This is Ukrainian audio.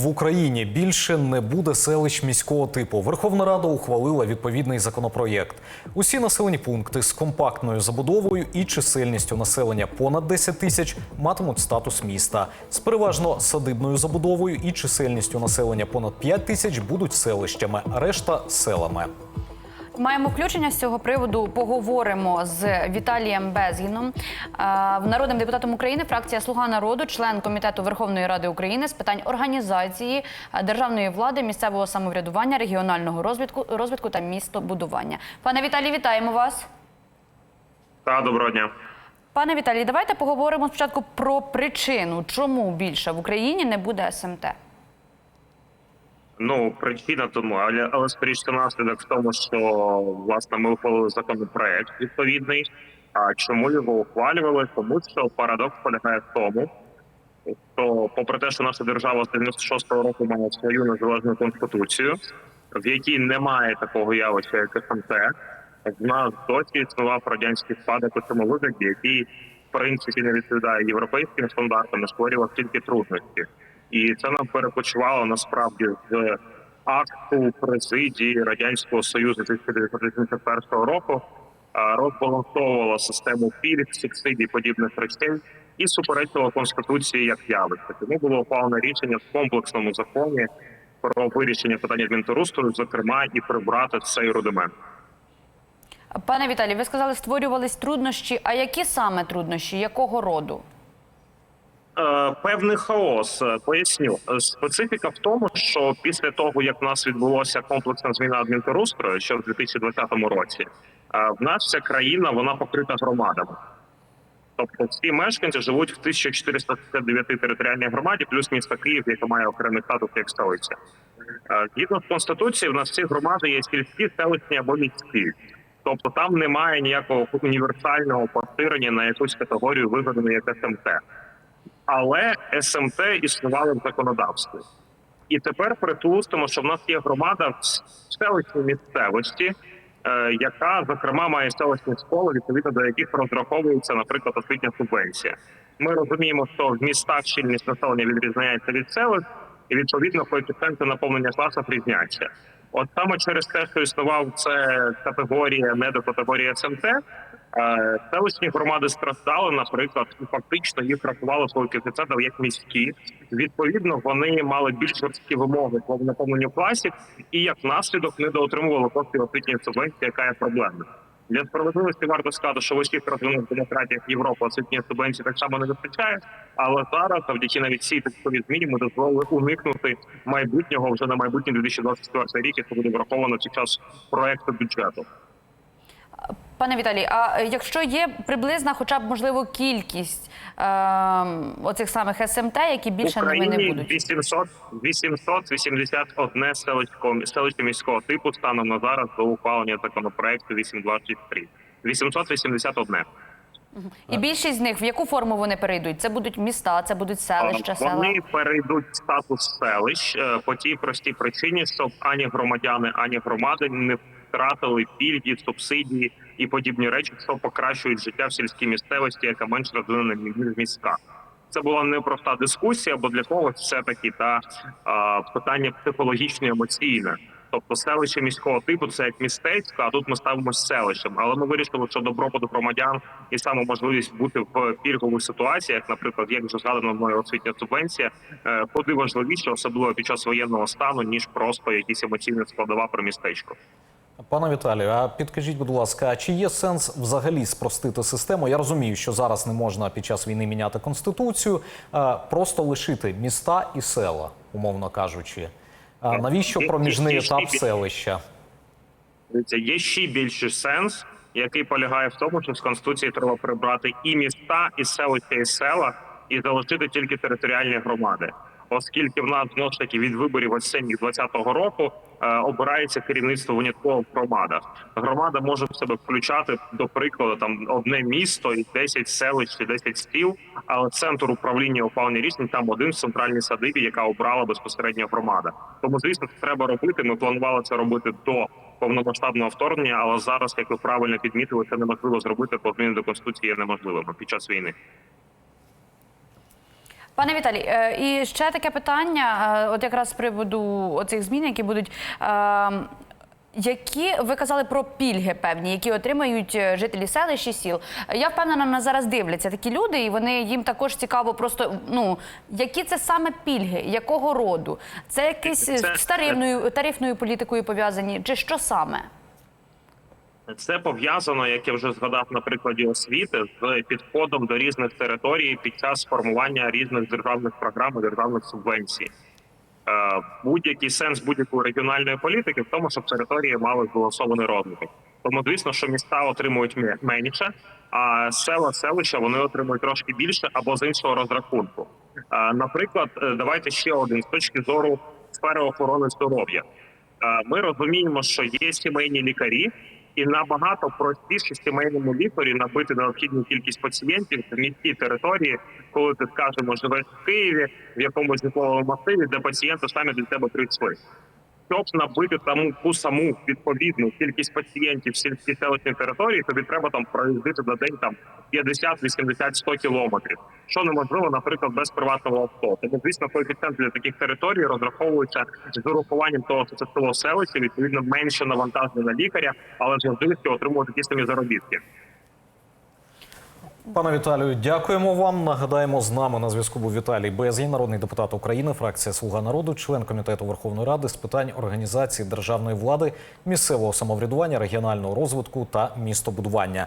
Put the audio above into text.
в Україні більше не буде селищ міського типу. Верховна Рада ухвалила відповідний законопроєкт. Усі населені пункти з компактною забудовою і чисельністю населення понад 10 тисяч матимуть статус міста. З переважно садибною забудовою і чисельністю населення понад 5 тисяч будуть селищами, а решта селами. Маємо включення з цього приводу. Поговоримо з Віталієм Безгіном, е, народним депутатом України, фракція Слуга народу, член комітету Верховної Ради України з питань організації е, державної влади, місцевого самоврядування, регіонального розвитку, розвитку та містобудування. Пане Віталій, вітаємо вас. Та доброго дня. Пане Віталій, давайте поговоримо спочатку про причину, чому більше в Україні не буде СМТ. Ну причина тому, але але скоріше наслідок в тому, що власне ми ухвалили законопроект відповідний. А чому його ухвалювали? Тому що парадокс полягає в тому, що, попри те, що наша держава з 96-го року має свою незалежну конституцію, в якій немає такого явища, як СМТ, в нас досі існував радянський спадок у цьому вигляді, який в принципі не відповідає європейським стандартам, створював тільки трудності. І це нам перепочувало насправді з акту президії радянського союзу 1981 року. Розбалансовувала систему пільг, субсидій, подібних речей і суперечила конституції як явище. Тому було ухвалене рішення в комплексному законі про вирішення питання адмінтерустрою, зокрема, і прибрати цей рудимент. Пане Віталій, ви сказали, створювались труднощі. А які саме труднощі? Якого роду? Е, Певний хаос Е, поясню. Е, Специфіка в тому, що після того як в нас відбулося комплексна зміна адмінтерустрою, ще в 2020 році, в нас вся країна вона покрита громадами. Тобто всі мешканці живуть в 1459 територіальній громаді, плюс місто Київ, яке має окремий статус як столиця. Згідно з конституцією, в нас всі громади є сільські, селищні або міські. Тобто там немає ніякого універсального поширення на якусь категорію вигадану як СМТ але СМТ існували в законодавстві. І тепер припустимо, що в нас є громада в селищній місцевості, е, яка зокрема має селищні школи, відповідно до яких розраховується, наприклад, освітня субвенція. Ми розуміємо, що в містах щільність населення відрізняється від селищ, і відповідно коефіцієнти наповнення класів різняться. От саме через те, що існував це категорія не до категорії СМТ, Селищні громади страждали, наприклад, і фактично їх рахували свої коефіцієнти як міські. Відповідно, вони мали більш жорсткі вимоги по наповненню класів, і як наслідок недоотримували коштів освітньої субвенції, яка є проблемна. Для справедливості варто сказати, що в усіх розвинених демократіях Європи освітньої субвенції так само не вистачає. Але зараз, завдяки навіть цій текстовій зміні, ми дозволили уникнути майбутнього вже на майбутній 2024 рік, який буде враховано під час проекту бюджету. Пане Віталій, а якщо є приблизна, хоча б можливо кількість е, оцих самих СМТ, які більше ними не будуть? 800, 881 селищко, селище міського типу станом на зараз до ухвалення законопроекту 8263. 881. І більшість з них в яку форму вони перейдуть? Це будуть міста, це будуть селища, села. Вони перейдуть в статус селищ е, по тій простій причині, щоб ані громадяни, ані громади не втратили пільги, субсидії і подібні речі, що покращують життя в сільській місцевості, яка менш розвинена ніж міська. Це була непроста дискусія, бо для когось все таки та а, питання психологічне емоційне. Тобто селище міського типу це як містечко, а тут ми ставимо селищем. Але ми вирішили, що добробут громадян і саме можливість бути в пільгових ситуаціях, наприклад, як вже згадано мною освітня субвенція, е, куди важливіше, особливо під час воєнного стану, ніж просто якісь емоційна складова про містечко. Пане Віталію, а підкажіть, будь ласка, а чи є сенс взагалі спростити систему? Я розумію, що зараз не можна під час війни міняти конституцію, просто лишити міста і села, умовно кажучи. А навіщо проміжний етап селища? Є ще більший сенс, який полягає в тому, що з конституції треба прибрати і міста, і селища, і села, і залишити тільки територіальні громади. Оскільки в нас знову ж таки від виборів осінніх 2020 року обирається керівництво в громадах. Громада може в себе включати до прикладу там одне місто і 10 селищ чи 10 сіл, але центр управління ухвалення рішень там один в центральній садибі, яка обрала безпосередньо громада. Тому звісно, це треба робити. Ми планували це робити до повномасштабного вторгнення, але зараз, як ви правильно підмітили, це неможливо зробити, бо зміни до конституції є неможливими під час війни. Пане Віталій, е, і ще таке питання, е, от якраз з приводу оцих змін, які будуть. е, Які ви казали про пільги певні, які отримають е, жителі селищ і сіл? Я впевнена, нас зараз дивляться такі люди, і вони їм також цікаво, просто ну які це саме пільги, якого роду? Це якісь Це- з тарифною тарифною політикою пов'язані, чи що саме? Це пов'язано, як я вже згадав на прикладі освіти, з підходом до різних територій під час формування різних державних програм і державних субвенцій. Е, Будь-який сенс будь-якої регіональної політики в тому, щоб території мали збалансований розвиток. Тому, звісно, що міста отримують менше, а села, селища вони отримують трошки більше або з іншого розрахунку. Е, Наприклад, е, давайте ще один з точки зору сфери охорони здоров'я. Ми розуміємо, що є сімейні лікарі, і набагато простіше сімейному лікарю набити необхідну кількість пацієнтів в міській території, коли ти скажемо живеш в Києві в якомусь житловому масиві, де пацієнти самі для тебе прийшли. Щоб набити тому ту саму відповідну кількість пацієнтів в сільській селищній території, тобі треба там проїздити за день там 50, 80, 100 кілометрів, що неможливо, наприклад, без приватного авто. Тому, звісно, коефіцієнт для таких територій розраховується з урахуванням того, що це село селище, відповідно менше навантаження на лікаря, але ж можливості отримувати ті самі заробітки. Пане Віталію, дякуємо вам. Нагадаємо, з нами на зв'язку був Віталій Безгін, народний депутат України, фракція Слуга народу, член комітету Верховної Ради з питань організації державної влади, місцевого самоврядування, регіонального розвитку та містобудування.